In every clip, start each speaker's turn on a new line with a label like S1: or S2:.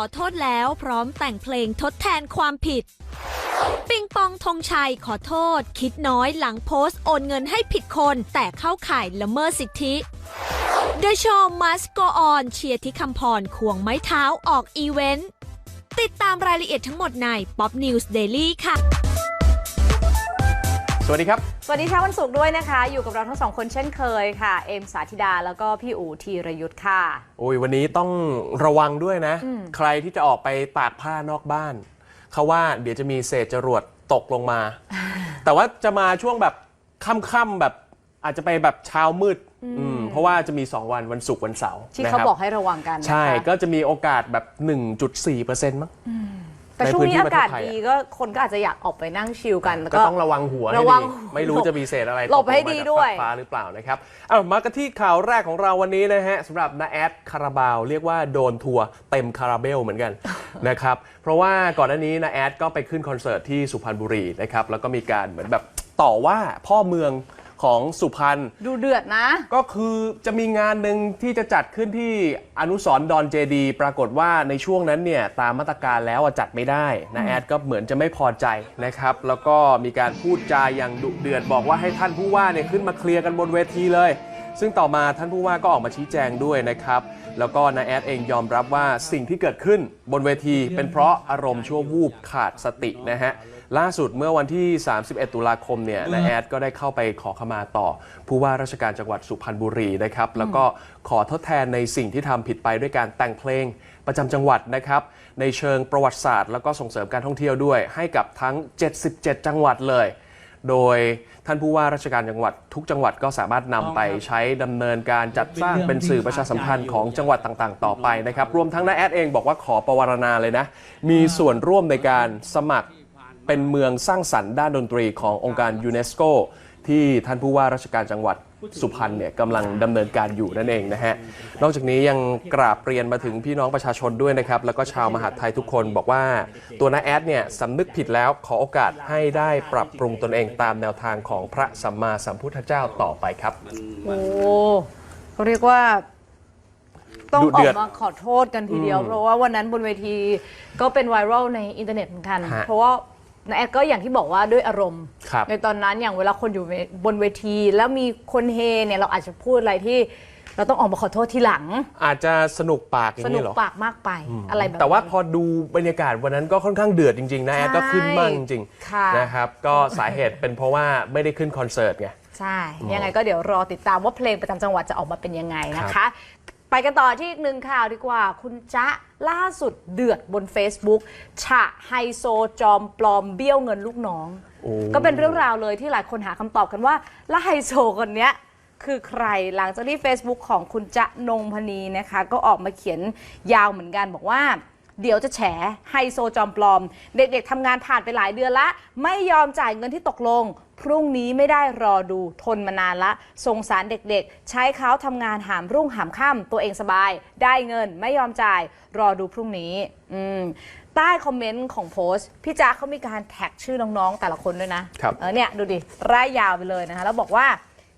S1: อโทษแล้วพร้อมแต่งเพลงทดแทนความผิด ปิงปองธงชัยขอโทษ คิดน้อยหลังโพสต์โอนเงินให้ผิดคน แต่เข้าข่ายละเมิดสิทธิ The Show Must Go On เชียร์ที่คำพรควงไม้เท้าออกอีเวนต์ ติดตามรายละเอียดทั้งหมดใน Pop News Daily ค่ะ
S2: วัสดีครับ
S3: สวัสดีเช้าวันศุกร์ด้วยนะคะ อยู่กับเราทั้งสองคนเช่นเคยค่ะ เอมสาธิดาแล้วก็พี่อู๋ธีรยุทธ์ค่ะ
S2: โอ้ยวันนี้ต้องระวังด้วยนะ ใครที่จะออกไปตากผ้านอกบ้าน เขาว่าเดี๋ยวจะมีเศษจรวดตกลงมา แต่ว่าจะมาช่วงแบบค่ำๆแบบอาจจะไปแบบเช้ามืดอืมเพราะว่าจะมี 2 วันวันศุกร์วันเสาร์
S3: ที่
S2: นะ
S3: เขา
S2: ครับ
S3: บอกให้ระวังกันนะคะ
S2: ใช่ก็จะมีโอกาสแบบ 1.4%มั้ง
S3: แต่ช่วงนี้
S2: ในพื้นที่
S3: อากาศ
S2: ประเทศไทย
S3: ดีก็คนก็อาจจะอยากออกไปนั่งชิลกันแล้ว
S2: ก็
S3: ก็
S2: ต้องระวังหัวให้
S3: ระวัง
S2: ดีไม่รู้จะมีเศษอะไร
S3: หลบให้
S2: ตกงมา
S3: ดี
S2: จาก
S3: ด้วย
S2: ฟ้าหรือเปล่านะครับเอามากันที่ข่าวแรกของเราวันนี้นะฮะสำหรับนาแอดคาราบาว เรียกว่าโดนทัวร์เต็มคาราเบลเหมือนกันนะครับเพราะว่าก่อนหน้านี้นาแอดก็ไปขึ้นคอนเสิร์ตที่สุพรรณบุรีนะครับแล้วก็มีการเหมือนแบบต่อว่าพ่อเมือง ของสุพรรณ
S3: ดูเดือดนะ
S2: ก็คือจะมีงานหนึ่งที่จะจัดขึ้นที่อนุสรณ์ดอนเจดี ปรากฏว่าในช่วงนั้นเนี่ยตามมาตรการแล้วอะจัดไม่ได้นะแอดก็เหมือนจะไม่พอใจนะครับ แล้วก็มีการพูดจาอย่างดุเดือดบอกว่าให้ท่านผู้ว่าเนี่ยขึ้นมาเคลียร์กันบนเวทีเลย ซึ่งต่อมาท่านผู้ว่าก็ออกมาชี้แจงด้วยนะครับแล้วก็นาแอดเองยอมรับว่าสิ่งที่เกิดขึ้นบนเวทีเป็นเพราะอารมณ์ชั่ววูบขาดสตินะฮะ ล่าสุดเมื่อวันที่ 31 ตุลาคมเนี่ยนาแอดก็ได้เข้าไปขอขมาต่อ ผู้ว่าราชการจังหวัดสุพรรณบุรีนะครับ แล้วก็ขอทดแทนในสิ่งที่ทำผิดไปด้วยการแต่งเพลงประจำจังหวัดนะครับ ในเชิงประวัติศาสตร์ แล้วก็ส่งเสริมการท่องเที่ยวด้วย ให้กับทั้ง 77 จังหวัดเลย โดยท่านผู้ว่าราชการจังหวัดทุกจังหวัดก็สามารถนำไปใช้ดำเนินการจัดสร้างเป็นสื่อประชาสัมพันธ์ของจังหวัดต่างๆ ต่อไปนะครับ รวมทั้งน้าแอดเองบอกว่าขอประวารณาเลยนะ มีส่วนร่วมในการสมัคร เป็นเมืองสร้างสรรค์ด้านดนตรีขององค์การยูเนสโกที่ท่านผู้ว่าราชการจังหวัดสุพรรณเนี่ยกำลังดำเนินการอยู่นั่นเองนะฮะ นอกจากนี้ยังกราบเรียนมาถึงพี่น้องประชาชนด้วยนะครับ แล้วก็ชาวมหาดไทยทุกคนบอกว่าตัวน้าแอดเนี่ยสำนึกผิดแล้วขอโอกาสให้ได้ปรับปรุงตนเองตามแนวทางของพระสัมมาสัมพุทธเจ้าต่อไปครับ
S3: โอ้เขาเรียกว่า ต้อง
S2: ดุ
S3: อ
S2: เดื
S3: อ
S2: อด
S3: กมาขอโทษกันทีเดียว เพราะว่าวันนั้นบนเวทีก็เป็นไวรัลในอินเทอร์เน็ตเหมือนกัน
S2: ฮะ
S3: เพราะว่า นาแอดก็อย่างที่บอกว่าด้วยอารมณ์
S2: ครับ
S3: ในตอนนั้นอย่างเวลาคนอยู่บนเวที แล้วมีคนเฮเนี่ยเราอาจจะพูดอะไรที่ เราต้องออกมาขอโทษทีหลัง
S2: อาจจะสนุกปากอย่า
S3: ส
S2: ง
S3: นุ
S2: นี้
S3: ก
S2: เหรอ
S3: ปากมากไปอะไรแบบ
S2: แต่ว่า
S3: นี้
S2: พอดูบรรยากาศวันนั้นก็ค่อนข้างเดือดจริงๆนะแอดก็ขึ้นมั่งจริง
S3: ค่ะ
S2: ๆนะครับก็สาเหตุเป็นเพราะว่าไม่ได้ขึ้นคอนเสิร์ตไง
S3: ใช่ ยังไงก็เดี๋ยวรอติดตามว่าเพลงประจำจังหวัดจะออกมาเป็นยังไงนะ
S2: ครั
S3: คะ
S2: บ
S3: ไปกันต่อที่อีกหนึ่งข่าวดีกว่า คุณจ๊ะ ล่าสุดเดือดบน Facebook ฉะไฮโซจอมปลอมเบี้ยวเงินลูกน้อง
S2: โอ้
S3: ก็เป็นเรื่องราวเลยที่หลายคนหาคำตอบกันว่าแล้วไฮโซคนเนี้ยคือใครหลังจากที่ Facebook ของคุณจ๊ะนงพนีนะคะ ก็ออกมาเขียนยาวเหมือนกันบอกว่า เดี๋ยวจะแฉไฮโซจอมปลอม เด็กๆทำงานผ่านไปหลายเดือนละ ไม่ยอมจ่ายเงินที่ตกลง พรุ่งนี้ไม่ได้รอดูทนมานานละสงสารเด็กๆ ใช้เขาทำงานหามรุ่งหามค่ำตัวเองสบาย ได้เงินไม่ยอมจ่าย รอดูพรุ่งนี้อืมใต้คอมเมนต์ของโพสต์พี่จ๊ะเขามีการแท็กชื่อน้องๆแต่ละคนด้วยนะครับ เออเนี่ยดูดิร่ายยาวไปเลยนะคะแล้วบอกว่า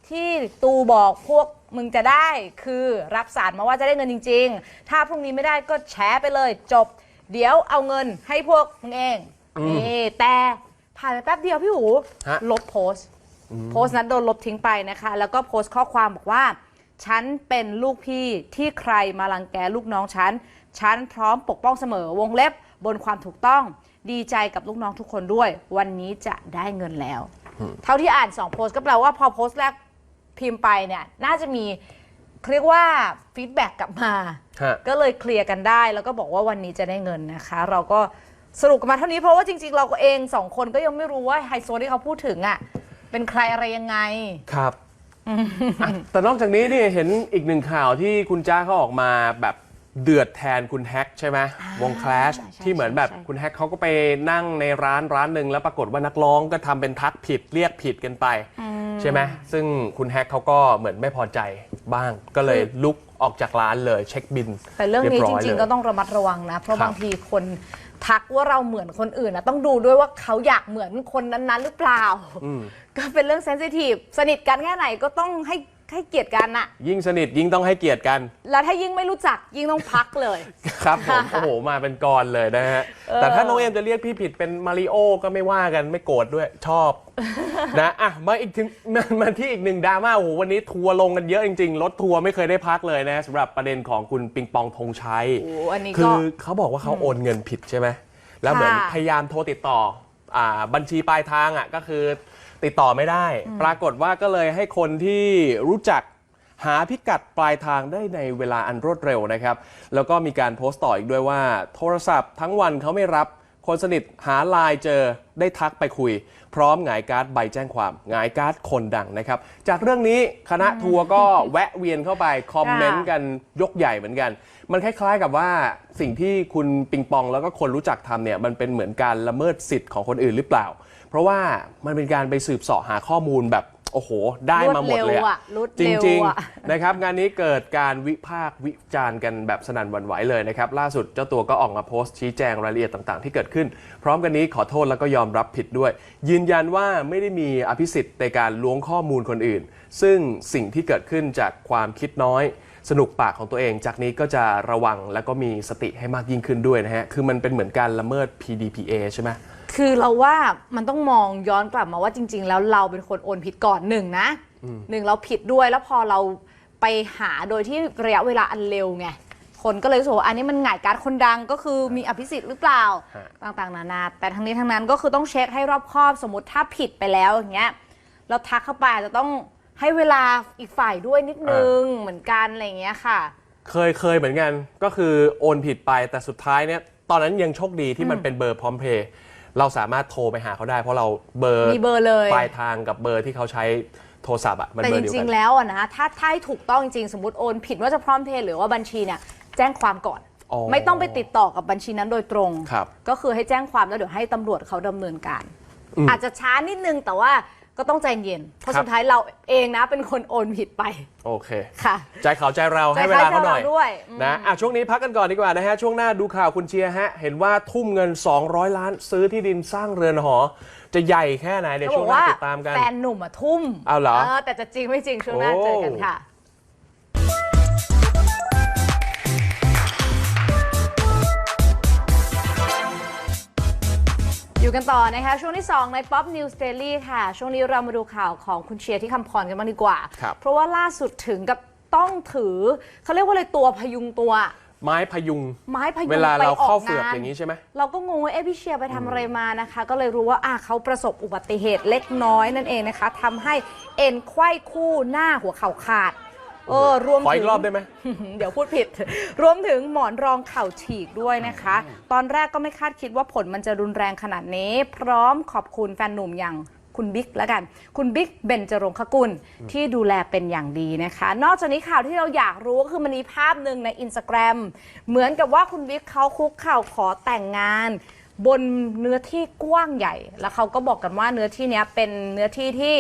S3: ที่ตูบอกพวก มึงจะได้คือรับสารมาว่าจะได้เงินจริง ๆ ถ้าพรุ่งนี้ไม่ได้ก็แชร์ไปเลย จบ เดี๋ยวเอาเงินให้พวกมึงเองนี่แต่ผ่านไปแป๊บเดียวพี่หู
S2: ฮะ
S3: ลบโพสต์ โพสต์นั้นโดนลบทิ้งไปนะคะ แล้วก็โพสต์ข้อความบอกว่า ฉันเป็นลูกพี่ที่ใครมาลังแกลูกน้องฉัน ฉันพร้อมปกป้องเสมอวงเล็บบนความถูกต้อง ดีใจกับลูกน้องทุกคนด้วย วันนี้จะได้เงินแล้ว เท่าที่อ่านสองโพสต์ก็แปลว่าพอโพสต์แรก พิมพ์ไปเนี่ยน่าจะมีเขาเรียกว่าฟีดแบ็กกลับมา
S2: ฮะ
S3: ก็เลยเคลียร์กันได้ แล้วก็บอกว่าวันนี้จะได้เงินนะคะ เราก็สรุปกันมาเท่านี้เพราะว่าจริง ๆ เราก็เองสองคนก็ยังไม่รู้ว่าไฮโซที่เขาพูดถึงอะเป็นใครอะไรยังไง
S2: ครับอะแต่นอกจากนี้นี่เห็นอีกหนึ่งข่าวที่คุณจ้าเขาออกมาแบบเดือดแทนคุณแฮกใช่ไหมวงคลาส
S3: ใช่ใช่
S2: ที่เหมือนแบบ
S3: ใช่
S2: คุณแฮกเขาก็ไปนั่งในร้านร้านหนึ่งแล้วปรากฏว่านักร้องก็ทำเป็นทักผิดเรียกผิดกันไป ใช่ไหมซึ่งคุณแฮกเขาก็เหมือนไม่พอใจบ้าง ก็เลยลุกออกจากร้านเลยเช็คบิน
S3: แต่เรื่องนี้
S2: ย
S3: จ
S2: ย
S3: ริง
S2: เลย
S3: ๆก็ต้องระมัดระวังนะ เพราะ
S2: ครับ
S3: บางทีคนทักว่าเราเหมือนคนอื่นนะต้องดูด้วยว่าเขาอยากเหมือนคนนั้นๆ หรือเปล่า ก็เป็นเรื่องเซนซิทีฟสนิทกันแค่ไหนก็ต้องให้ ให้เกียรติกันอะ
S2: ยิ่งสนิทยิ่งต้องให้เกียรติกัน
S3: แล้วถ้ายิ่งไม่รู้จักยิ่งต้องพักเลย
S2: ครับผมโอ้โหมาเป็นกรเลยนะฮะ
S3: เออ
S2: แต่ถ้าน้องเอ็มจะเรียกพี่ผิดเป็นมาริโอก็ไม่ว่ากันไม่โกรธด้วยชอบนะอะมาอีกถึงมามาที่อีกหนึ่งดราม่าโอ้โหวันนี้ทัวร์ลงกันเยอะจริงๆรถทัวร์ไม่เคยได้พักเลยนะสำหรับประเด็นของคุณปิงปองธงชัย
S3: โอ้อันนี้
S2: คื
S3: ก็
S2: อเขาบอกว่าเขาโอนเงินผิดใช่ไหมแล้วเหมือน
S3: ค่ะ
S2: พยายามโทรติดต่ออ่าบัญชีปลายทางอะก็คือ ติดต่อไม่ได้ ปรากฏว่าก็เลยให้คนที่รู้จักหาพิกัดปลายทางได้ในเวลาอันรวดเร็วนะครับ แล้วก็มีการโพสต์ต่ออีกด้วยว่า โทรศัพท์ทั้งวันเขาไม่รับ คนสนิทหาไลน์เจอได้ทักไปคุย พร้อมหงายการ์ดใบแจ้งความหงายการ์ดคนดังนะครับ จากเรื่องนี้คณะทัวร์ก็แวะเวียนเข้าไป คอมเมนต์กันยกใหญ่เหมือนกัน มันคล้ายๆกับว่าสิ่งที่คุณปิงปองแล้วก็คนรู้จักทำเนี่ยมันเป็นเหมือนการละเมิดสิทธิ์ของคนอื่นหรือเปล่า เพราะว่ามันเป็นการไปสืบเสาะหาข้อมูลแบบโอ้โห ได้มาหมดเลย
S3: รวดเร็วอะรวด
S2: จ
S3: เร็ว
S2: ริง
S3: อะ
S2: ๆนะครับงานนี้เกิดการวิพากษ์วิจารณ์กันแบบสนั่นหวั่นไหวเลยนะครับ ล่าสุดเจ้าตัวก็ออกมาโพสต์ชี้แจงรายละเอียดต่างๆ ที่เกิดขึ้น พร้อมกันนี้ขอโทษแล้วก็ยอมรับผิดด้วย ยืนยันว่าไม่ได้มีอภิสิทธิ์ในการล้วงข้อมูลคนอื่น ซึ่งสิ่งที่เกิดขึ้นจากความคิดน้อย สนุกปากของตัวเอง จากนี้ก็จะระวังแล้วก็มีสติให้มากยิ่งขึ้นด้วยนะฮะคือมันเป็นเหมือนการละเมิด PDPA ใช่ไหม
S3: คือเราว่ามันต้องมองย้อนกลับมาว่าจริง ๆ แล้วเราเป็นคนโอนผิดก่อนหนึ่งนะหนึ่งเราผิดด้วยแล้วพอเราไปหาโดยที่ระยะเวลาอันเร็วไงคนก็เลยรู้สึกว่าอันนี้มันหง่ายการดคนดังก็คือมีอภิสิทธิ์หรือเปล่า
S2: ฮะ
S3: ต่างๆ นานา แต่ทั้งนี้ทั้งนั้นก็คือต้องเช็คให้รอบคอบสมมติถ้าผิดไปแล้วอย่างเงี้ยเราทักเข้าไปอาจจะต้องให้เวลาอีกฝ่ายด้วยนิดนึงเหมือนกันอะไรอย่างเงี้ยค่ะ
S2: เคยเคยเหมือนกันก็คือโอนผิดไปแต่สุดท้ายเนี่ยตอนนั้นยังโชคดีที่มันเป็นเบอร์พร้อมเพย์ เราสามารถโทรไปหาเขาได้ เพราะเราเบอร์
S3: มีเบอร์เลย
S2: ปลายทางกับเบอร์ที่เขาใช้โทรศัพท์อะมัน
S3: แต่
S2: เบอ
S3: จ
S2: ร์เดียว
S3: ริ
S2: กั
S3: ง
S2: น
S3: ๆ แล้วอะนะถ้าถ้าให้ถูกต้องจริงๆ สมมติโอนผิดว่าจะพร้อมเพย์หรือว่าบัญชีเนี่ยแจ้งความก่อน
S2: อ๋อ
S3: ไม่ต้องไปติดต่อกับบัญชีนั้นโดยตรง
S2: ครับ
S3: ก็คือให้แจ้งความแล้วเดี๋ยวให้ตำรวจเขาดำเนินการ อาจจะช้านิดนึงแต่ว่า ก็ต้องใจเย็น เพราะ
S2: ครับ
S3: สุดท้ายเราเองนะเป็นคนโอนผิดไป
S2: โอเค
S3: ค่ะ
S2: ใจเขาใจเราให้
S3: ใจ
S2: เว
S3: เขา
S2: ลาเขาหน่อย
S3: ใจเราด้วยอืม
S2: นะอะช่วงนี้พักกันก่อนดีกว่านะฮะ ช่วงหน้าดูข่าวคุณเชียร์ฮะ เห็นว่าทุ่มเงิน 200 ล้านซื้อที่ดินสร้างเรือนหอ จะใหญ่แค่ไหนเดี๋ยว
S3: เขาบ
S2: ช่ว
S3: องก
S2: หน้า
S3: ว่า
S2: ติดตามกัน
S3: แฟนหนุ่มอะทุ่ม
S2: เอาเหรอ
S3: แต่จะจริงไม่จริงช่วงหน้า
S2: โอ้
S3: เจอกันค่ะ อยู่กันต่อนะคะ ช่วงที่ 2 ใน Pop News Daily ค่ะ ช่วงนี้เรามาดูข่าวของคุณเชียร์ที่คำพรกันบ้างดีกว่า
S2: ครับ
S3: เพราะว่าล่าสุดถึงกับต้องถือ เขาเรียกว่าอะไรตัวพยุงตัว
S2: ไม้พยุง
S3: ไม้พยุง
S2: เวลาเรา
S3: ไปอ
S2: เข้า
S3: อก
S2: เฟือก
S3: งาน
S2: อย่างนี้ใช่ไหม
S3: เราก็งงว่าเอ๊ะพี่เชียร์ไปทำอะไรมานะคะ ก็เลยรู้ว่าอะเขาประสบอุบัติเหตุเล็กน้อยนั่นเองนะคะทำให้เอ็นไขว้คู่หน้าหัวเข่าขาด เออรวม
S2: ขอ
S3: ถึ
S2: อี
S3: ง
S2: กรอบได้ไหม
S3: เดี๋ยวพูดผิด รวมถึงหมอนรองเข่าฉีกด้วยนะคะ ตอนแรกก็ไม่คาดคิดว่าผลมันจะรุนแรงขนาดนี้ พร้อมขอบคุณแฟนหนุ่มอย่างคุณบิ๊กแล้วกัน คุณบิ๊กเบนจรงคกุลที่ดูแลเป็นอย่างดีนะคะ นอกจากนี้ข่าวที่เราอยากรู้ก็คือมันมีภาพหนึ่งในอินสตาแกรมเหมือนกับว่าคุณบิ๊กเขาคุกเข่าขอแต่งงาน บนเนื้อที่กว้างใหญ่ แล้วเขาก็บอกกันว่าเนื้อที่เนี้ยเป็นเนื้อที่ที่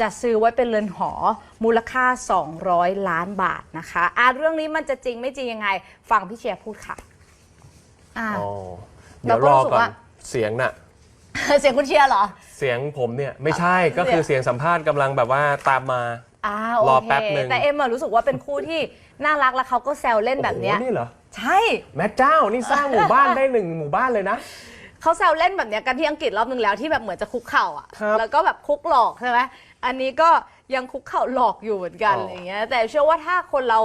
S3: จะซื้อไว้เป็นเรือนหอ มูลค่า 200 ล้านบาทนะคะอะเรื่องนี้มันจะจริงไม่จริงยังไง ฟังพี่เชียร์พูดค่ะอ่า
S2: อ๋อเดี๋ยว
S3: เราก็
S2: รอ
S3: รู้สึก
S2: ก่อน
S3: ว่า
S2: เสียงน่ะ
S3: เสียงคุณเชียร์เหรอ
S2: เสียงผมเนี่ยไม่ใช่ก็คือเสียงสัมภาษณ์กำลังแบบว่าตามมา
S3: อ่าโอ
S2: รอ
S3: เค
S2: แป๊บหนึ่ง
S3: แต่เอ็มอะรู้สึกว่าเป็นคู่ที่น่ารักแล้วเขาก็แซวเล่นแบบเนี้ย
S2: โอ้โหนี่เหรอ
S3: ใช่
S2: แม่เจ้านี่สร้างหมู่บ้านได้หนึ่งหมู่บ้านเลยนะ
S3: เขาแซวเล่นแบบเนี้ยกันที่อังกฤษรอบนึงแล้วที่แบบเหมือนจะคุกเข่าอะ
S2: ครับ
S3: แล้วก็แบบคุกหลอกใช่ไหม อันนี้ก็ยังคุกเข่าหลอกอยู่เหมือนกัน
S2: อ๋ออ
S3: อะไรเงี้ยแต่เชื่อว่าถ้าคนเรา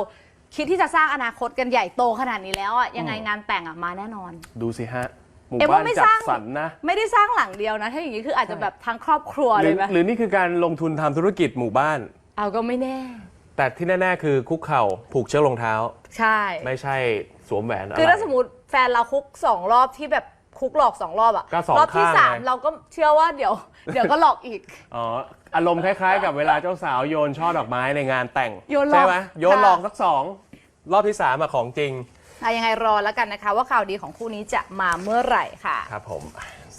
S3: คิดที่จะสร้างอนาคตกันใหญ่โตขนาดนี้แล้วอะยังไงงานแต่งอะมาแน่นอน
S2: ดูสิฮะ หมู่
S3: เอ็ม
S2: บ้า
S3: ว่านไม่
S2: จั
S3: ส
S2: ด
S3: ร้าง
S2: สรรนะ
S3: ไม่ได้สร้างหลังเดียวนะ ถ้าอย่างนี้คืออาจจะแบบทั้งครอบครัว
S2: ห
S3: เล
S2: รือย
S3: ไหม
S2: หรือนี่คือการลงทุนทำธุรกิจหมู่บ้าน
S3: เอาก็ไม่แน่
S2: แต่ที่แน่ ๆ คือคุกเข่าผูกเชือกรองเท้า
S3: ใช่
S2: ไม่ใช่สวมแหวนอะไร
S3: คือถ้าสมมติแฟนเราคุกสองรอบที่แบบ คุกหลอกสองรอบอะ
S2: ก็สอง
S3: รอบที่
S2: ข้าง
S3: สาม
S2: ไง
S3: เราก็เชื่อว่าเดี๋ยว เดี๋ยวก็หลอกอีก
S2: อ๋ออารมณ์คล้ายๆ กับเวลาเจ้าสาวโยนช่อดอกไม้ในงานแต่ง
S3: โยนหลอก
S2: ใช่ไหมโยน
S3: ค่ะ
S2: หลอกสักสองรอบที่สามอะของจริง
S3: อะยังไงรอแล้วกันนะคะ ว่าข่าวดีของคู่นี้จะมาเมื่อไหร่ค่ะ
S2: ครับผม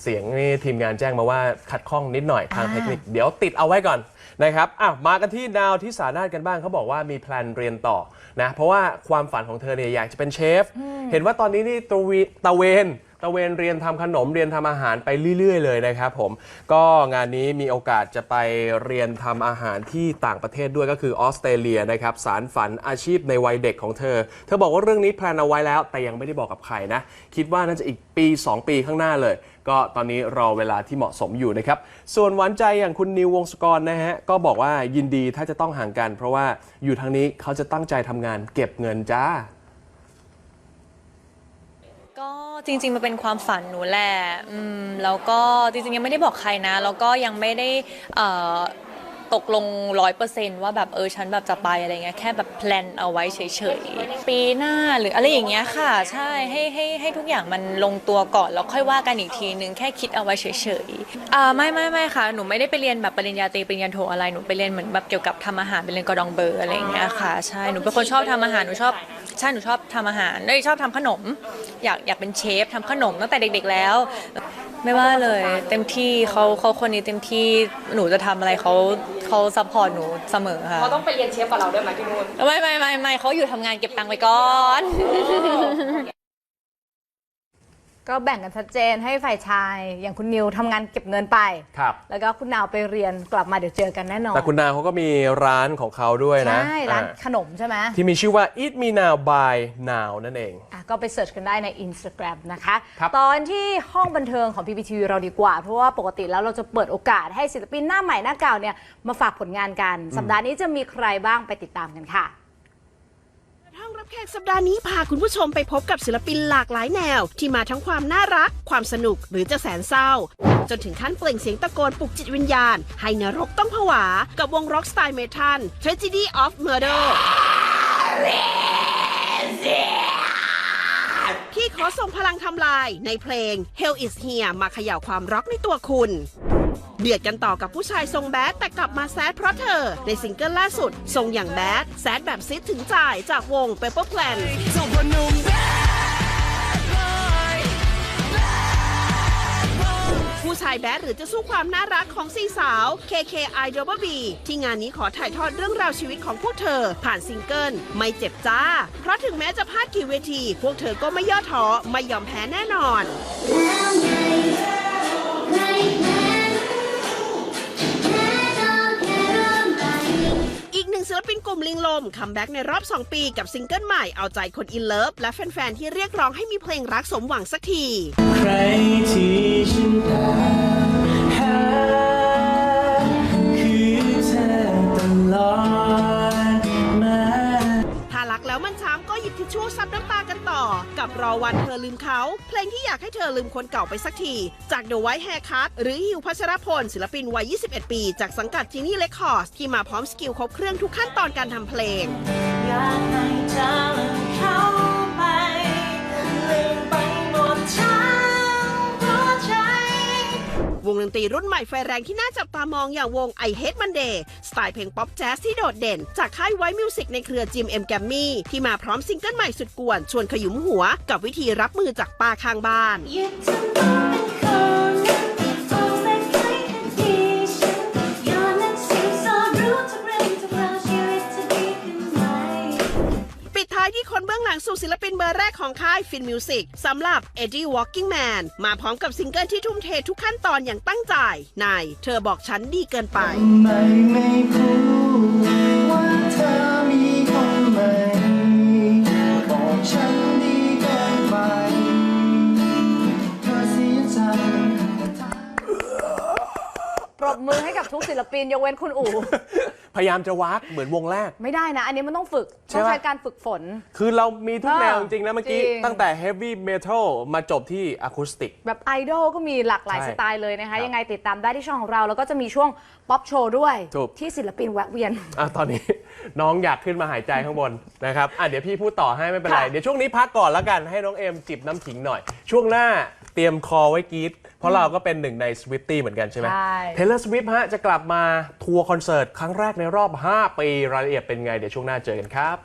S2: เสียงนี่ทีมงานแจ้งมาว่าขัดข้องนิดหน่อยทาง
S3: อ่า
S2: เทคนิค เดี๋ยวติดเอาไว้ก่อนนะครับอะมากันที่ดาวที่สานาทกันบ้างเขาบอกว่ามีแพลนเรียนต่อนะเพราะว่าความฝันของเธอเนี่ยอยากจะเป็นเชฟ เห็นว่าตอนนี้นี่ตระเวีตะเวน ตะเวนเรียนทำขนมเรียนทำอาหารไปเรื่อย ๆ เลยนะครับผมก็งานนี้มีโอกาสจะไปเรียนทำอาหารที่ต่างประเทศด้วยก็คือออสเตรเลียนะครับสารฝันอาชีพในวัยเด็กของเธอ เธอบอกว่าเรื่องนี้แพลนเอาไว้แล้ว แต่ยังไม่ได้บอกกับใครนะ คิดว่าน่าจะอีกปี 2 ปีข้างหน้าเลย ก็ตอนนี้รอเวลาที่เหมาะสมอยู่นะครับ ส่วนหวานใจอย่างคุณนิววงศกรนะฮะ ก็บอกว่ายินดีถ้าจะต้องห่างกัน เพราะว่าอยู่ทางนี้เขาจะตั้งใจทำงานเก็บเงินจ้า
S4: ก็ จริง ๆ มันเป็นความฝันหนูแหละอืมแล้วก็จริงๆยังไม่ได้บอกใครนะ แล้วก็ยังไม่ได้เอ่อ ตกลงร้อยเปอร์เซนต์ว่าแบบเออฉันแบบจะไปอะไรเงี้ยแค่แบบแพลนเอาไว้เฉยๆ ปีหน้าหรืออะไรอย่างเงี้ยค่ะ ใช่ให้ให้ให้ทุกอย่างมันลงตัวก่อนแล้วค่อยว่ากันอีกทีนึงแค่คิดเอาไว้เฉยๆอ่าไม่ไม่ไม่ค่ะหนูไม่ได้ไปเรียนแบบปริญญาตรีปริญญาโทอะไรหนูไปเรียนเหมือนแบบเกี่ยวกับทำอาหารไปเรียนกอดองเบอร์อะไรอย่างเงี้ยค่ะใช่หนูเป็นคนชอบทำอาหารหนูชอบใช่หนูชอบทำอาหารเอ้ยชอบทำขนม อยากอยากเป็นเชฟทำขนมตั้งแต่เด็ก ๆ แล้วไม่ว่าเลยเต็มที่เขาเขาคนนี้เต็มที่หนูจะทำอะไรเขาเขาซัพพอร์ตหนูเสมอค่ะ
S3: เขาต้องไปเรียนเชฟกับเราด้วยไหมพี่นุ่น
S4: ไม่ไม่ไม่ไม่เขาอยู่ทำงานเก็บตังค์ไปก่อน
S3: ก็แบ่งกันชัดเจนให้ฝ่ายชาย อย่างคุณนิวทำงานเก็บเงินไป
S2: ครับ
S3: แล้วก็คุณนาวไปเรียนกลับมาเดี๋ยวเจอกันแน่นอน
S2: แต่คุณนาวเขาก็มีร้านของเขาด้วยนะ
S3: ใช่ร้าน
S2: อ่า
S3: ขนมใช่ไหม
S2: ที่มีชื่อว่า Eat Me Now by Now นั่นเอง
S3: อะก็ไปเสิร์ชกันได้ใน Instagram นะคะ
S2: ครับ
S3: ตอนที่ห้องบันเทิงของ PPTV เราดีกว่า เพราะว่าปกติแล้วเราจะเปิดโอกาสให้ศิลปินหน้าใหม่หน้าเก่าเนี่ยมาฝากผลงานกัน สัปดาห์นี้จะมีใครบ้างไปติดตามกันค่ะ
S5: ห้องรับแขกสัปดาห์นี้พาคุณผู้ชมไปพบกับศิลปินหลากหลายแนว ที่มาทั้งความน่ารัก ความสนุกหรือจะแสนเศร้า จนถึงขั้นเปล่งเสียงตะโกนปลุกจิตวิญญาณ ให้นรกต้องผวา กับวงร็อกสไตล์เมทัล Tragedy of Murder ที่ขอส่งพลังทำลายในเพลง Hell is Here มาเขย่าความร็อกในตัวคุณ เดือดกันต่อกับผู้ชายทรงแบดแต่กลับมาแซดเพราะเธอ ในซิงเกิลล่าสุด ทรงอย่างแบดแซดแบบซิดถึงจ่ายจากวง Pepper Plan ผู้ชายแบดหรือจะสู้ความน่ารักของสี่สาว KK i d o u b l b ที่งานนี้ขอถ่ายทอดเรื่องราวชีวิตของพวกเธอ ผ่านซิงเกิล ไม่เจ็บจ้า เพราะถึงแม้จะพลาดกี่เวที พวกเธอก็ไม่ย่อท้อไม่ยอมแพ้แน่นอน ปินกลุ่มลิงลมคัมแบ็กในรอบ 2 ปีกับซิงเกิลใหม่เอาใจคนอินเลิฟและแฟนๆ ที่เรียกร้องให้มีเพลงรักสมหวังสักที
S6: ใครที่ฉันตามหาคือเธอตลอด
S5: ชชู่ซับน้ำตากันต่อ กับรอวันเธอลืมเขา เพลงที่อยากให้เธอลืมคนเก่าไปสักที จาก The White Haircut หรือฮิวพัชรพล ศิลปินวัย 21 ปี จากสังกัดจีนี่เลคคอร์สที่มาพร้อมสกิลครบเครื่องทุกขั้นตอนการทำเพลง
S6: อยากให้เธอลืมเขา ว
S5: งดนตรีรุ่นใหม่ไฟแรงที่น่าจับตามองอย่างวง I Hate Monday สไตล์เพลงป๊อปแจ๊สที่โดดเด่น จากค่ายไวมิวสิกในเครือจิมเอ็มแกมมี่ที่มาพร้อมซิงเกิลใหม่สุดกวน ชวนขยุมหัว กับวิธีรับมือจากป้าข้างบ้าน
S6: ยึดทั้งตัวเป็นคน ที่
S5: คนเบื้องหลังสู่ศิลปินเบอร์แรกของค่ายฟินมิวสิกสำหรับ Eddie Walking Man มนมาพร้อมกับซิงเกิลที่ทุ่มเททุกขั้นตอนอย่างตั้งใจในเธอบอกฉันดีเกินไป
S6: ไม่ไม่พูดว่าเธอมีคนใหม่บอกฉันดีเกินไปเธอเสียใจ
S3: ปรบมือให้กับทุกศิลปินยกเว้นคุณอู๋
S2: พยายามจะวักเหมือนวงแรก
S3: ไม่ได้นะ อันนี้มันต้องฝึก
S2: ใช่
S3: ต้อง
S2: ปะ
S3: ใช้การฝึกฝน
S2: คือเรามีทุก
S3: เออ
S2: แนวจริงๆนะเมื่อกี้
S3: จริง
S2: ตั้งแต่ heavy metal มาจบที่อะคูสติก
S3: แบบไอดอลก็มีหลากหลาย
S2: ใช่
S3: สไตล์เลยนะ
S2: ครั
S3: คะ
S2: บ
S3: ยังไงติดตามได้ที่ช่องของเรา แล้วก็จะมีช่วงป๊อปโชว์ด้วย
S2: ถูก
S3: ที่ศิลปินแวะเวียน
S2: อะตอนนี้ น้องอยากขึ้นมาหายใจข้างบนนะครับอะเดี๋ยวพี่พูดต่อให้ไม่เป็นไร
S3: ค่ะ
S2: เดี๋ยวช่วงนี้พักก่อนแล้วกันให้น้องเอ็มจิบน้ำขิงหน่อย ช่วงหน้าเตรียมคอไว้กรีดเพ ราะเราก็เป็นหนึ่งในสวิ t ตี้เหมือนกันใช่ไหม
S3: ใช่
S2: เทเลอร์สวิฟฮะจะกลับมาทัวร์คอนเสิร์ตครั้งแรกในรอบ 5 ปี รายละเอียดเป็นไง เดี๋ยวช่วงหน้าเจอกันครับ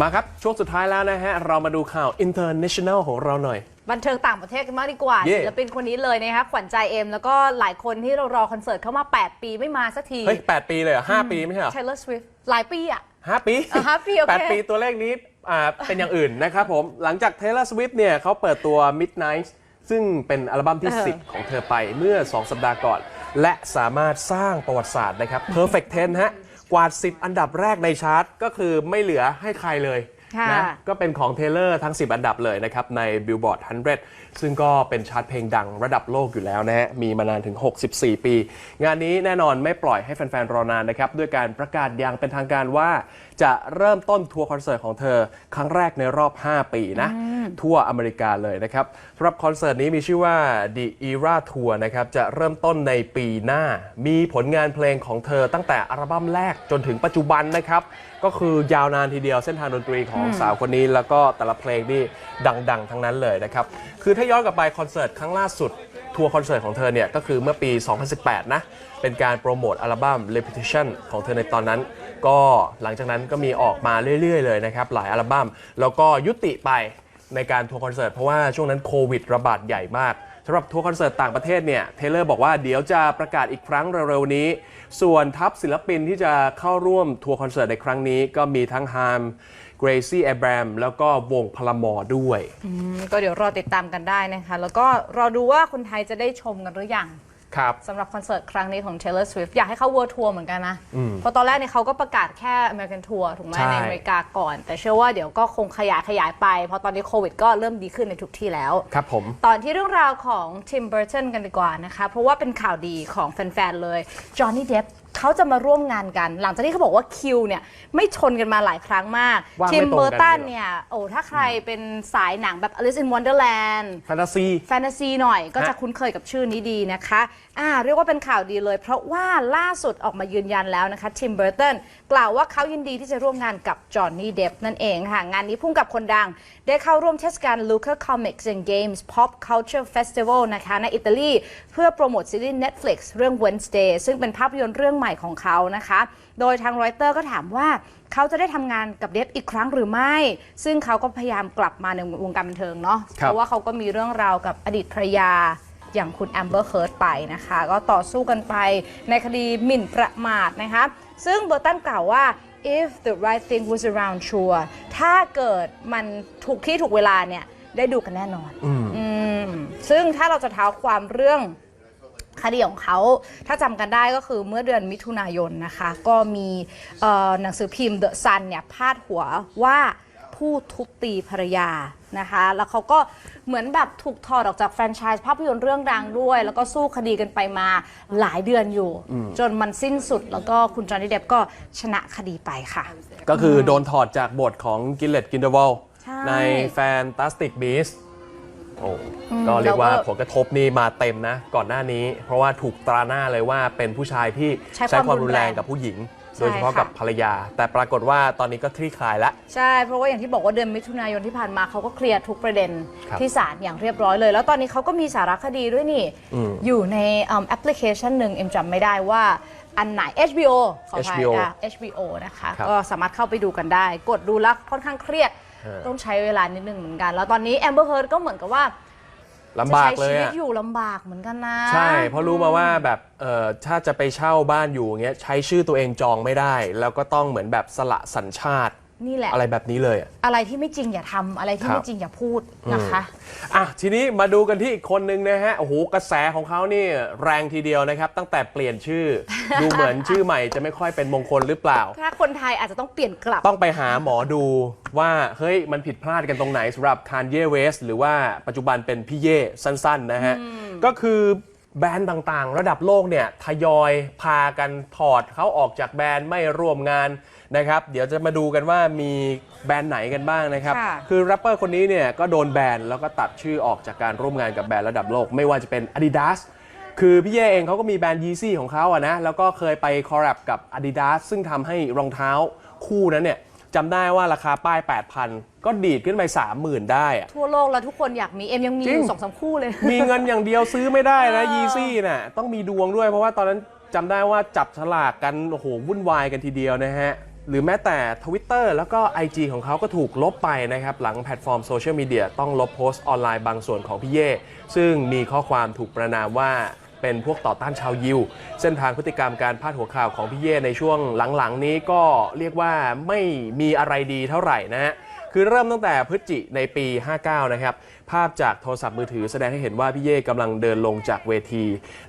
S2: มาครับช่วงสุดท้ายแล้วนะฮะ เรามาดูข่าว international ของเราหน่อย
S3: บันเทิงต่างประเทศกันมากดีกว่า
S2: เย่
S3: ศิลปินคนนี้เลยนะคะขวัญใจเอ็ม แล้วก็หลายคนที่เรารอคอนเสิร์ตเข้ามา 8 ปีไม่มาสักที
S2: เฮ้ย8ปีเลยเหรอ5ปีไม่ใช่เหรอ
S3: Taylor Swift หลายปีอะ
S2: ห้าปี
S3: อะห้าปีโอเค
S2: แปดปีตัวเลขนี้อ่าเป็นอย่างอื่นนะครับผม หลังจาก Taylor Swift เนี่ยเขาเปิดตัว Midnight ซึ่งเป็นอัลบั้มที่
S3: เออ
S2: 10 ของเธอไปเมื่อ 2 สัปดาห์ก่อน และสามารถสร้างประวัติศาสตร์นะครับ Perfect 10 ฮะ กวาด 10 อันดับแรกในชาร์ตก็คือไม่เหลือให้ใครเลย
S3: ค่ะ
S2: นะก็เป็นของ Taylor ทั้ง 10 อันดับเลยนะครับ ใน Billboard 100 ซึ่งก็เป็นชาร์ตเพลงดังระดับโลกอยู่แล้วนะฮะ มีมานานถึง 64 ปี งานนี้แน่นอนไม่ปล่อยให้แฟน ๆ รอนานนะครับ ด้วยการประกาศอย่างเป็นทางการว่า จะเริ่มต้นทัวร์คอนเสิร์ตของเธอ ครั้งแรกในรอบ 5 ปีนะ ทั่วอเมริกาเลยนะครับสำหรับคอนเสิร์ตนี้มีชื่อว่า The Era Tour นะครับจะเริ่มต้นในปีหน้า มีผลงานเพลงของเธอตั้งแต่อัลบั้มแรกจนถึงปัจจุบันนะครับก็คือยาวนานทีเดียวเส้นทางดนตรีของสาวคนนี้ แล้วก็แต่ละเพลงนี่ดัง ๆ ทั้งนั้นเลยนะครับคือถ้าย้อนกลับไปคอนเสิร์ตครั้งล่าสุด ทัวร์คอนเสิร์ตของเธอเนี่ยก็คือเมื่อปี 2018 นะ เป็นการโปรโมทอัลบั้ม Repetition ของเธอในตอนนั้น ก็หลังจากนั้นก็มีออกมาเรื่อย ๆ เลยนะครับ หลายอัลบั้มแล้วก็ยุติไปในการทัวร์คอนเสิร์ตเพราะว่าช่วงนั้นโควิดระบาดใหญ่มากสำหรับทัวร์คอนเสิร์ตต่างประเทศเนี่ยเทเลอร์บอกว่าเดี๋ยวจะประกาศอีกครั้งเร็วๆนี้ ส่วนทัพศิลปินที่จะเข้าร่วมทัวร์คอนเสิร์ตในครั้งนี้ก็มีทั้งฮาม เกรซี่แอบรมแล้วก็วงพลมอด้วย
S3: อืมก็เดี๋ยวรอติดตามกันได้นะคะ แล้วก็รอดูว่าคนไทยจะได้ชมกันหรือยัง
S2: ครับ
S3: สำหรับคอนเสิร์ตครั้งนี้ของ Taylor Swift อยากให้เขา World Tour เหมือนกันนะเพราะตอนแรกเนี่ยเขาก็ประกาศแค่ American Tour ถูกไหม
S2: ใช่
S3: ในอเมริกาก่อน แต่เชื่อว่าเดี๋ยวก็คงขยายขยายไป เพราะตอนนี้โควิดก็เริ่มดีขึ้นในทุกที่แล้ว
S2: ครับผม
S3: ตอนที่เรื่องราวของ Tim Burton กันดีกว่านะคะ เพราะว่าเป็นข่าวดีของแฟน ๆ เลย Johnny Depp เขาจะมาร่วมงานกัน หลังจากที่เขาบอกว่าคิวเนี่ยไม่ชนกันมาหลายครั้งมาก
S2: ว่างไม่
S3: Tim
S2: ตรงกัน
S3: Burton
S2: เลยเหรอ
S3: เนี่ยโอ้ถ้าใครเป็นสายหนังแบบ Alice in Wonderland
S2: แฟนตาซี
S3: แฟนตาซีหน่อยก็
S2: ฮะ
S3: จะคุ้นเคยกับชื่อนี้ดีนะคะ อ่า เรียกว่าเป็นข่าวดีเลย เพราะว่าล่าสุดออกมายืนยันแล้วนะคะทิมเบอร์ตันกล่าวว่าเขายินดีที่จะร่วมงานกับจอห์นนี่เดฟนั่นเองค่ะ งานนี้พุ่งกับคนดัง ได้เข้าร่วมเทศกาล Luca Comics and Games Pop Culture Festival นะคะ ในอิตาลี เพื่อโปรโมทซีรีส์ Netflix เรื่อง Wednesday ซึ่งเป็นภาพยนตร์เรื่องใหม่ของเขานะคะ โดยทางรอยเตอร์ก็ถามว่าเขาจะได้ทำงานกับเดฟอีกครั้งหรือไม่ ซึ่งเขาก็พยายามกลับมาในวงการบันเทิงเนาะ
S2: ครับ
S3: เพราะว่าเขาก็มีเรื่องราวกับอดีตภรรยาอย่างคุณแอมเบอร์เคิร์ดไปนะคะ ก็ต่อสู้กันไปในคดีหมิ่นประมาทนะคะ ซึ่งเบอร์ตันกล่าวว่า if the right thing was around sure ถ้าเกิดมันถูกที่ถูกเวลาเนี่ย ได้ดูกันแน่นอนอืมซึ่งถ้าเราจะเท้าความเรื่อง คดีของเขาถ้าจำกันได้ก็คือเมื่อเดือนมิถุนายนนะคะ ก็มีเอ่อหนังสือพิมพ์ The Sun เนี่ยพาดหัวว่าผู้ทุบตีภรรยานะคะ แล้วเขาก็เหมือนแบบถูกถอดออกจากแฟรนไชส์ภาพยนตร์เรื่องดังด้วย แล้วก็สู้คดีกันไปมาหลายเดือนอยู่ จนมันสิ้นสุดแล้วก็คุณจอห์นนี่เดฟก็ชนะคดีไปค่ะ
S2: ก็คือโดนถอดจากบทของกินเลตกินเดวล
S3: ใช่
S2: ใน Fantastic Beasts โอ้ก็เรียกว่า
S3: แล้วก็
S2: ผลกระทบนี่มาเต็มนะ ก่อนหน้านี้ เพราะว่าถูกตราหน้าเลยว่าเป็นผู้ชายที่
S3: ใช้
S2: ใช้ความ
S3: ความรุ
S2: รุน
S3: น
S2: แร
S3: แรงง
S2: กับผู้หญิง
S3: ใช่
S2: โดยเฉพาะ
S3: ค่ะ
S2: กับภรรยา แต่ปรากฏว่าตอนนี้ก็คลี่คลายแล้ว
S3: ใช่ เพราะว่าอย่างที่บอกว่าเดือนมิถุนายนที่ผ่านมาเขาก็เคลียร์ทุกประเด็น
S2: ครับ
S3: ที่ศาลอย่างเรียบร้อยเลย แล้วตอนนี้เขาก็มีสารคดีด้วยนี่อยู่ในอืมแอปพลิเคชันหนึ่งเอ็มจำไม่ได้ว่าอันไหน HBO ขออภัย
S2: HBO
S3: อะ HBO นะคะ
S2: ครับ
S3: ก็สามารถเข้าไปดูกันได้ กดดูแล้วค่อนข้างเครียด
S2: เออ
S3: ต้องใช้เวลานิดนึงเหมือนกัน แล้วตอนนี้แอมเบอร์เฮิร์ก็เหมือนกับว่า
S2: ลำ
S3: จะ
S2: บาก
S3: ใช้
S2: เล
S3: ชี
S2: ย
S3: วิต
S2: อะ
S3: อยู่ลำบากเหมือนกันนะ
S2: ใช่ เพราะรู้มาว่าแบบเอ่อถ้าจะไปเช่าบ้านอยู่อย่างเงี้ยใช้ชื่อตัวเองจองไม่ได้ แล้วก็ต้องเหมือนแบบสละสัญชาติ
S3: นี่แหละ
S2: อะไรแบบนี้เลยอะ
S3: อะไรที่ไม่จริงอย่าทำอะไรที่
S2: ครับ
S3: ไม่จริงอย่าพูดนะคะ
S2: อะทีนี้มาดูกันที่อีกคนนึงนะฮะโอ้โหกระแสของเขานี่แรงทีเดียวนะครับ ตั้งแต่เปลี่ยนชื่อ ดูเหมือนชื่อใหม่จะไม่ค่อยเป็นมงคลหรือเปล่า
S3: ถ้าคนไทยอาจจะต้องเปลี่ยนกลับ
S2: ต้องไปหาหมอดูว่า เฮ้ย มันผิดพลาดกันตรงไหนสำหรับคานเย่เวส หรือว่าปัจจุบันเป็นพี่เย่สั้นๆนะฮะ ก็คือแบรนด์ต่างๆ ระดับโลกเนี่ย ทยอยพากันถอดเขาออกจากแบรนด์ไม่ร่วมงาน นะครับ เดี๋ยวจะมาดูกันว่ามีแบรนด์ไหนกันบ้างนะครับ
S3: ค่ะ
S2: คือแรปเปอร์คนนี้เนี่ยก็โดนแบนแล้วก็ตัดชื่อออกจากการร่วมงานกับแบรนด์ระดับโลก ไม่ว่าจะเป็น Adidas คือพี่เย่เองเขาก็มีแบรนด์ Yeezy ของเขาอะนะ แล้วก็เคยไปคอร์รัปกับ Adidas ซึ่งทำให้รองเท้าคู่นั้นเนี่ยจำได้ว่าราคาป้าย 8,000 ก็ดีดขึ้นไป 30,000 ได้อะ
S3: ทั่วโลกแล้วทุกคนอยากมีเอ็มยังมี
S2: จริ
S3: องยู่สองสามคู่เลย
S2: มีเงินอย่างเดียวซื้อไม่ได้นะ
S3: เออ
S2: ยีซี่น่ะต้องมีดวงด้วยเพราะว่าตอนนั้นจำได้ว่าจับฉลากกัน โอ้โห วุ่นวายกันทีเดียวนะฮะ หรือแม้แต่ Twitter แล้วก็ IG ของเขาก็ถูกลบไปนะครับ หลังแพลตฟอร์มโซเชียลมีเดียต้องลบโพสต์ออนไลน์บางส่วนของพี่เย่ซึ่งมีข้อความถูกประนามว่าเป็นพวกต่อต้านชาวยิว เส้นทางพฤติกรรมการพาดหัวข่าวของพี่เย่ในช่วงหลังๆ นี้ก็เรียกว่าไม่มีอะไรดีเท่าไหร่นะฮะ คือเริ่มตั้งแต่พฤศจิในปี 59 นะครับ ภาพจากโทรศัพท์มือถือแสดงให้เห็นว่าพี่เย่กำลังเดินลงจากเวที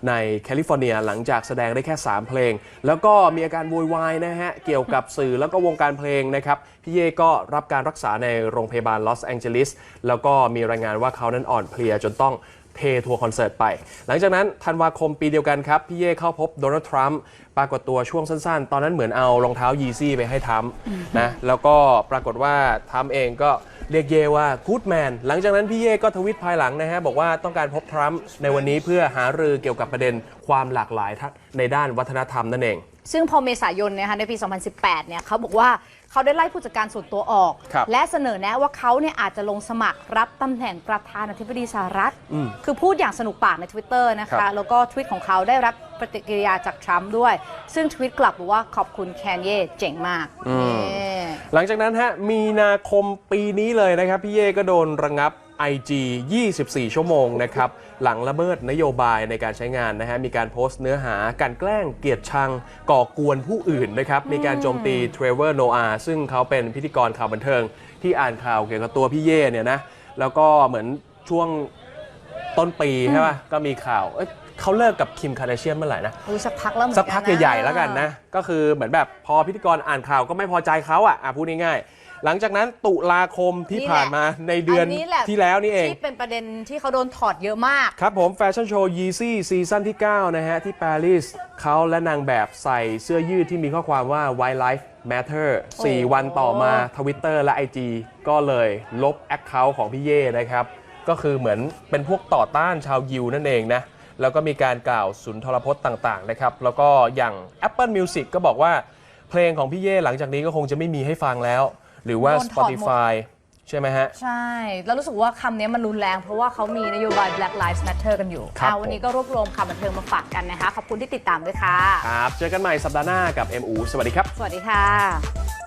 S2: ในแคลิฟอร์เนียหลังจากแสดงได้แค่ 3 เพลง แล้วก็มีอาการโวยวายนะฮะ เกี่ยวกับสื่อแล้วก็วงการเพลงนะครับ พี่เย่ก็รับการรักษาในโรงพยาบาลลอสแองเจลิสแล้วก็มีรายงานว่าเขานั้นอ่อนเพลียจนต้อง เททัวร์คอนเสิร์ตไป หลังจากนั้นธันวาคมปีเดียวกันครับ พี่เย่เข้าพบโดนัลด์ทรัมป์ปรากฏตัวช่วงสั้นๆ ตอนนั้นเหมือนเอารองเท้ายีซี่ไปให้ทรัมป์นะแล้วก็ปรากฏว่าทรัมป์เองก็เรียกเย่ว่ากู๊ดแมนหลังจากนั้นพี่เย่ก็ทวิตภายหลังนะฮะ บอกว่าต้องการพบทรัมป์ในวันนี้เพื่อหารือเกี่ยวกับประเด็นความหลากหลายในด้านวัฒนธรรมนั่นเอง
S3: ซึ่งพอเมษายนนะคะในปี 2018 เนี่ยเขาบอกว่า เขาได้ไล่ผู้จัดการส่วนตัวออก
S2: ครับ
S3: และเสนอแนะว่าเขาเนี่ยอาจจะลงสมัครรับตำแหน่งประธานาธิบดีสหรัฐ
S2: อืม
S3: คือพูดอย่างสนุกปากใน Twitter นะ
S2: ครั
S3: คะ
S2: บ
S3: แล้วก็ทวิตของเขาได้รับปฏิกิริยาจากทรัมป์ด้วย ซึ่งทวิตกลับบอกว่าขอบคุณแคนเย่เจ๋งมากนี่
S2: หลังจากนั้นฮะมีนาคมปีนี้เลยนะครับ พี่เย่ก็โดนระงับ IG 24 ชั่วโมงนะครับ หลังละเมิดนโยบายในการใช้งานนะฮะ มีการโพสต์เนื้อหาการแกล้งเกลียดชังก่อกวนผู้อื่นนะครับ มีการโจมตีเทรเวอร์โนอาซึ่งเขาเป็นพิธีกรข่าวบันเทิง ที่อ่านข่าวเกี่ยวกับตัวพี่เย่เนี่ยนะ แล้วก็เหมือนช่วงต้นปีใช่ป่ะ ก็มีข่าวเอ้ยเขาเลิกกับคิมคาร์เดเชียนเมื่อไหร่นะ
S3: อุ้ยสักพักแล้วเหมือน
S2: สั
S3: กั
S2: ก
S3: น
S2: พักใหญ่ๆแล้วกันนะ ก็คือเหมือนแบบพอพิธีกรอ่านข่าวก็ไม่พอใจเขาอะอะพูดง่ายๆ หลังจากนั้นตุลาคมที่ผ่านมาในเดือน
S3: แหละ
S2: ที่แล้วนี่เอง
S3: ที่เป็นประเด็นที่เขาโดนถอดเยอะมาก
S2: ครับผมแฟชั่นโชว์ยีซี่ซีซั่นที่ 9 นะฮะ ที่ปารีสเขาและนางแบบใส่เสื้อยืดที่มีข้อความว่า Why Life Matter 4 วันต่อมา Twitter และ IG ก็เลยลบแอคเคาท์ของพี่เย่นะครับ ก็คือเหมือนเป็นพวกต่อต้านชาวยิวนั่นเองนะแล้วก็มีการกล่าวสุนทรพจน์ต่าง ๆ นะครับ แล้วก็อย่าง Apple Music ก็บอกว่าเพลงของพี่เย่หลังจากนี้ก็คงจะไม่มีให้ฟังแล้ว หรือว่า
S3: โดนถอดหมด
S2: Spotify ใช่ไหมฮะ
S3: ใช่ แล้วรู้สึกว่าคำนี้มันรุนแรง เพราะว่าเขามีนโยบาย Black Lives Matter กันอยู่
S2: ครับ
S3: อะวันนี้ก็รวบรวมข่าวบันเทิงมาฝากกันนะคะ ขอบคุณที่ติดตามด้วยค่ะ
S2: ครับ เจอกันใหม่สัปดาห์หน้ากับ MU สวัสดีครับ
S3: สวัสดีค่ะ